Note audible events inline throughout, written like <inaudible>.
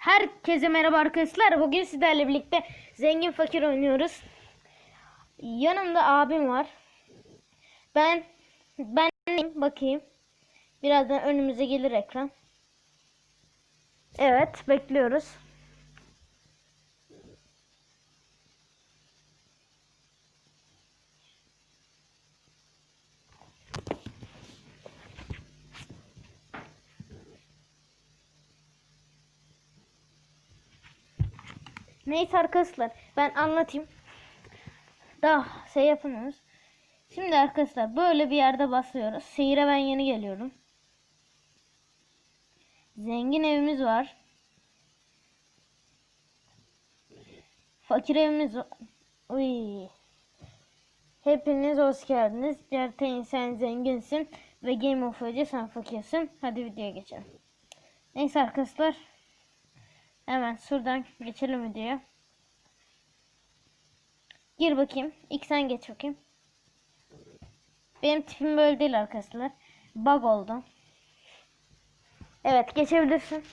Herkese merhaba arkadaşlar. Bugün sizlerle birlikte zengin fakir oynuyoruz. Yanımda abim var. Ben ben bakayım. Birazdan önümüze gelir ekran. Evet, bekliyoruz. Neyse arkadaşlar ben anlatayım. Daha şey yapamıyoruz. Şimdi arkadaşlar böyle bir yerde basıyoruz. Seyire ben yeni geliyorum. Zengin evimiz var. Fakir evimiz var. Uy. Hepiniz hoş geldiniz. Certeyn sen zenginsin ve Game of Thrones'da sen fakirsin. Hadi videoya geçelim. Neyse arkadaşlar. Hemen şuradan geçelim videoya. Gir bakayım. İlk sen geç bakayım. Benim tipim böyle değil arkadaşlar. Bug oldu. Evet geçebilirsin.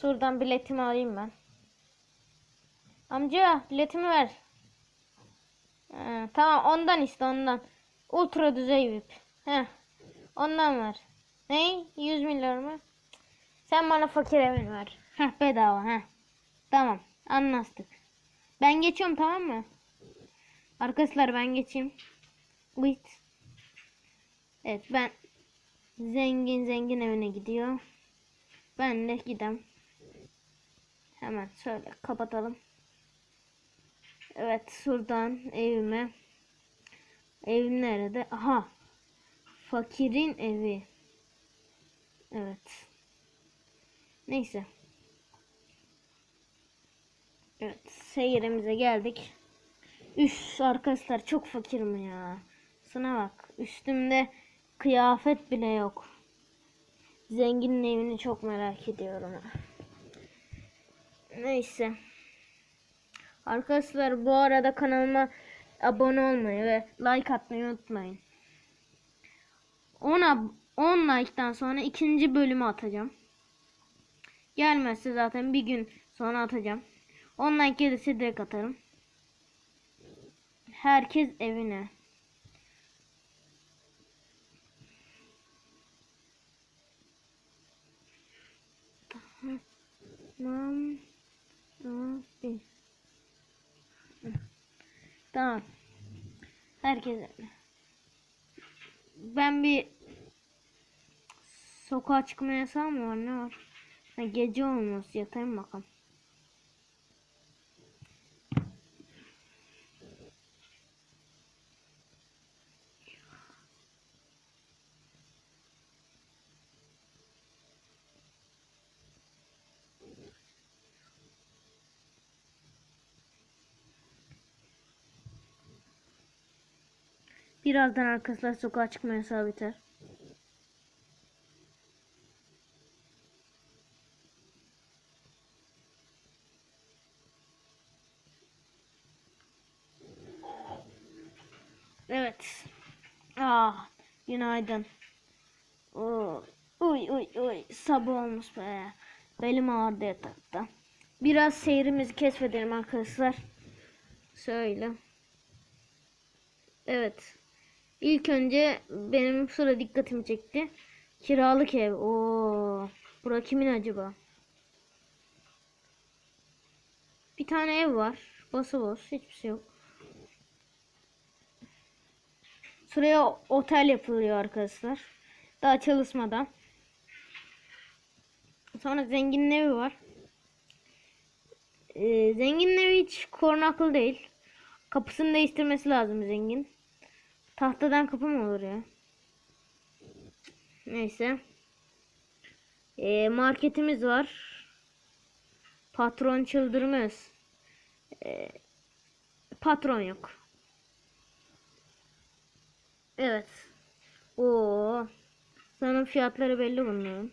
Şuradan biletimi alayım ben. Amca biletimi ver. Ee, tamam ondan işte ondan. Ultra düzey VIP. Heh. Ondan ver. Ne? 100 milyar mı? Sen bana fakir evini ver. Heh bedava heh. Tamam anlaştık. Ben geçiyorum tamam mı? Arkadaşlar ben geçeyim. Wait. Evet ben zengin zengin evine gidiyor. Ben de gidem. Hemen şöyle kapatalım. Evet şuradan evime. Evim nerede? Aha. Fakirin evi. Evet. Neyse. Evet, seyirimize geldik. Üf arkadaşlar çok fakirim ya. Sana bak. Üstümde kıyafet bile yok. Zenginin evini çok merak ediyorum. Neyse. Arkadaşlar bu arada kanalıma abone olmayı ve like atmayı unutmayın. 10 10 like'tan sonra ikinci bölümü atacağım. Gelmezse zaten bir gün sonra atacağım. Online gelirse direkt atarım. Herkes evine. Tamam. Abi. Tamam. Herkes evine. Ben bir sokağa çıkma yasağı mı var ne var? Ha, gece olması yatayım bakalım. Birazdan arkadaşlar sokağa çıkma yasağı Ah, günaydın. Oo, uy uy uy sabah olmuş be. Belim ağrıdı yatakta. Biraz seyrimizi keşfedelim arkadaşlar. Şöyle. Evet. İlk önce benim şurada dikkatimi çekti. Kiralık ev. Oo. Bura kimin acaba? Bir tane ev var. Bası boş. Hiçbir şey yok. Şuraya otel yapılıyor arkadaşlar. Daha çalışmadan. Sonra zenginin evi var. Ee, zenginin evi hiç korunaklı değil. Kapısını değiştirmesi lazım zengin. Tahtadan kapı mı olur ya? Neyse. Ee, marketimiz var. Patron çıldırmaz. Ee, patron yok. Evet. Oo. Sanırım fiyatları belli bunların.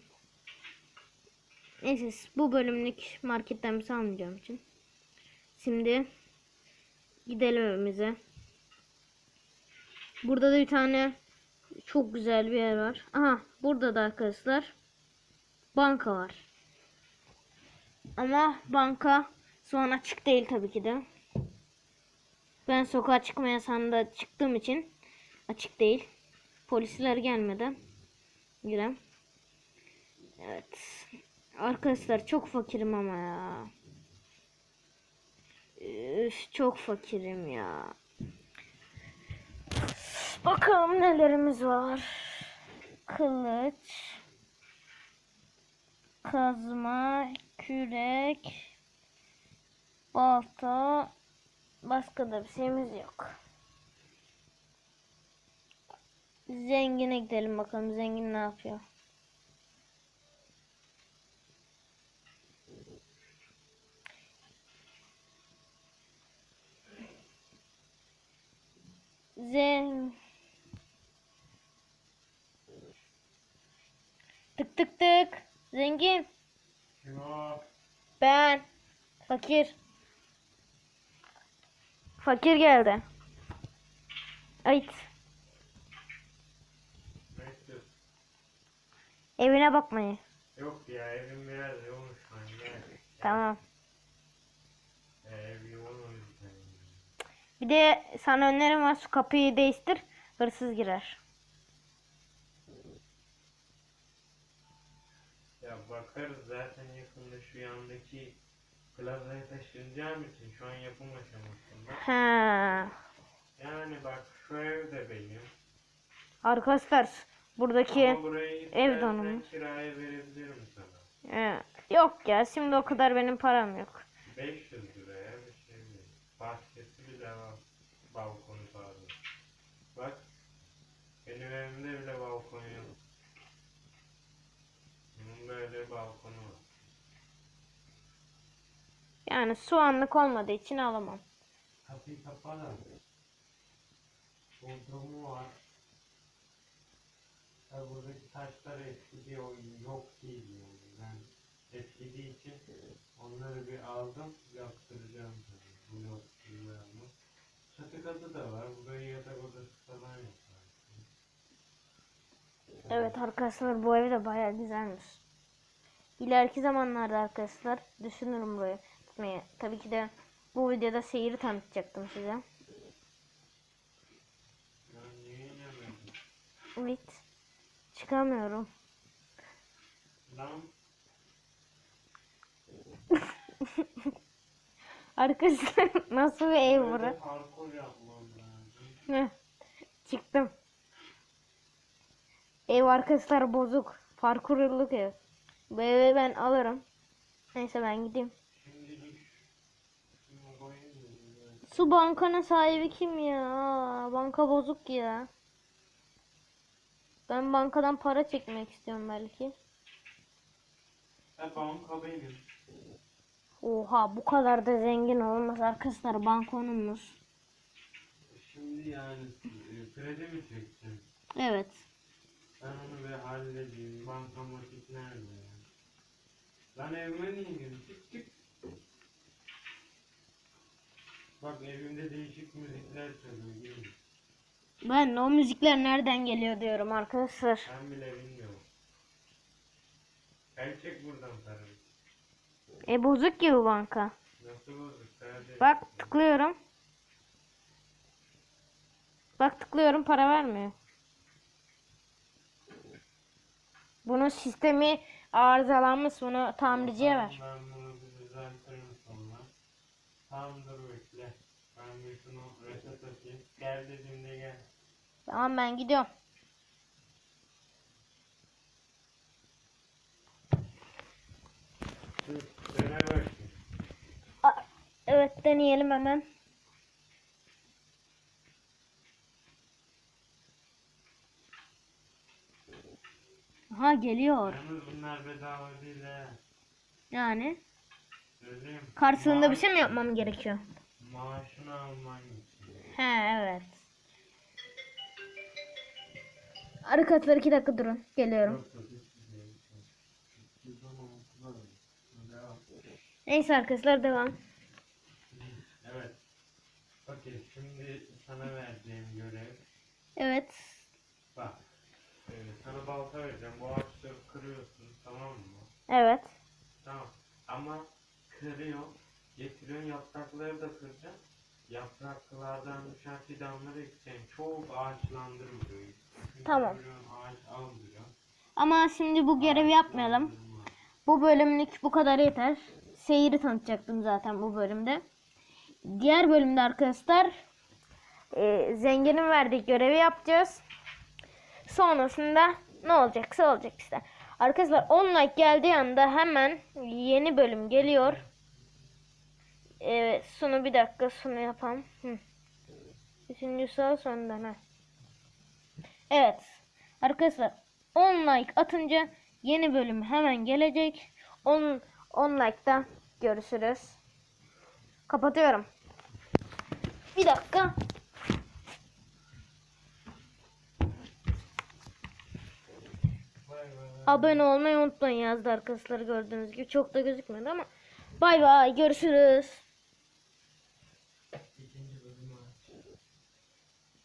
Neyse bu bölümlük marketten bir şey almayacağım için. Şimdi gidelim evimize. Burada da bir tane çok güzel bir yer var. Aha burada da arkadaşlar banka var. Ama banka şu an açık değil tabii ki de. Ben sokağa çıkma yasağında çıktığım için açık değil. Polisler gelmeden girem. Evet. Arkadaşlar çok fakirim ama ya. Üf, çok fakirim ya. Bakalım nelerimiz var. Kılıç. Kazma. Kürek. Balta. Başka da bir şeyimiz yok. Zengine gidelim bakalım. Zengin ne yapıyor? Zen Tık tık tık. Zengin. Kim o? Ben. Fakir. Fakir geldi. Ayıt. Ne istiyorsun? Evine bakmayı. Yok ya evim biraz yoğunmuş lan gel. Tamam. Ev yoğun. Bir de sana önerim var. Şu kapıyı değiştir. Hırsız girer. Ya bakarız zaten yakında şu yandaki plazaya taşınacağım için şu an yapım aşamasında. Ha. Yani bak şu ev de benim. Arkadaşlar buradaki ev donumu. kiraya verebilirim sana. Ee, yok ya şimdi o kadar benim param yok. 500 liraya bir şey değil. Bahçesi bile var. Balkonu pardon. Bak. Benim evimde bile balkon yok. Bunun böyle balkonu var. Yani şu anlık olmadığı için alamam. Kapıyı kapana. Bodrumu var. Ya buradaki taşlar eskidi o yok değil yani. Ben eskidiği için onları bir aldım yaptıracağım tabii. Bu yok değil ama. Çatı katı da var. Burayı yatak odası falan yapar. Evet arkadaşlar bu ev de bayağı güzelmiş. İleriki zamanlarda arkadaşlar düşünürüm burayı tutmayı. Tabii ki de bu videoda seyiri tanıtacaktım size. Evet. Çıkamıyorum. Lan <laughs> Arkadaşlar nasıl bir ev lazım. Heh, Çıktım. Ev arkadaşlar bozuk. Parkurluk ev. Bu evi ben alırım. Neyse ben gideyim. Su bankanın sahibi kim ya? Banka bozuk ya. Ben bankadan para çekmek istiyorum belki. Ha banka benim. Oha bu kadar da zengin olmaz arkadaşlar bankonumuz. Şimdi yani e, kredi mi çekeceğim? Evet. Ben onu bir halledeyim. Bankamatik nerede ya? Lan evime niye girdin? Çık çık. Bak evimde değişik müzikler çalıyor. Gelin. Ben o müzikler nereden geliyor diyorum arkadaşlar. Ben bile bilmiyorum. Gel çek buradan paranı. E bozuk ki bu banka. Nasıl bozuk kardeşim? Bak tıklıyorum. Bak tıklıyorum para vermiyor. Bunun sistemi arızalanmış. Bunu tamirciye ver. Ben bunu bir düzeltirim sonra. Dur bekle. Ben bir şunu reset atayım. Gel dediğimde gel. Tamam ben gidiyorum. Dur dene bakayım. A- Evet deneyelim hemen. Aha geliyor. Yalnız bunlar bedava değil he. Yani karşılığında bir şey mi yapmam gerekiyor? Maaşını alman için. He evet. Arkadaşlar iki dakika durun. Geliyorum. Şey. Neyse arkadaşlar devam. Evet. Okey şimdi sana vereceğim görev. Evet. Bak. e, sana balta vereceğim. Bu ağaçları kırıyorsun tamam mı? Evet. Tamam. Ama kırıyor. Getiriyorsun yaprakları da kıracaksın. Yapraklardan düşen fidanları ekeceksin. Çok ağaçlandırmıyor. Çünkü Tamam. Ağaç almıyor. Ama şimdi bu görevi yapmayalım. Bu bölümlük bu kadar yeter. Seyiri tanıtacaktım zaten bu bölümde. Diğer bölümde arkadaşlar e, zenginin verdiği görevi yapacağız. Sonrasında ne olacaksa olacak işte. Arkadaşlar 10 like geldiği anda hemen yeni bölüm geliyor. Evet sunu bir dakika sunu yapalım. Hı. Üçüncü sağ sondan ha. Evet. Arkadaşlar 10 like atınca yeni bölüm hemen gelecek. 10 10 like'da görüşürüz. Kapatıyorum. Bir dakika. Abone olmayı unutmayın yazdı arkadaşlar gördüğünüz gibi. Çok da gözükmedi ama. Bay bay görüşürüz.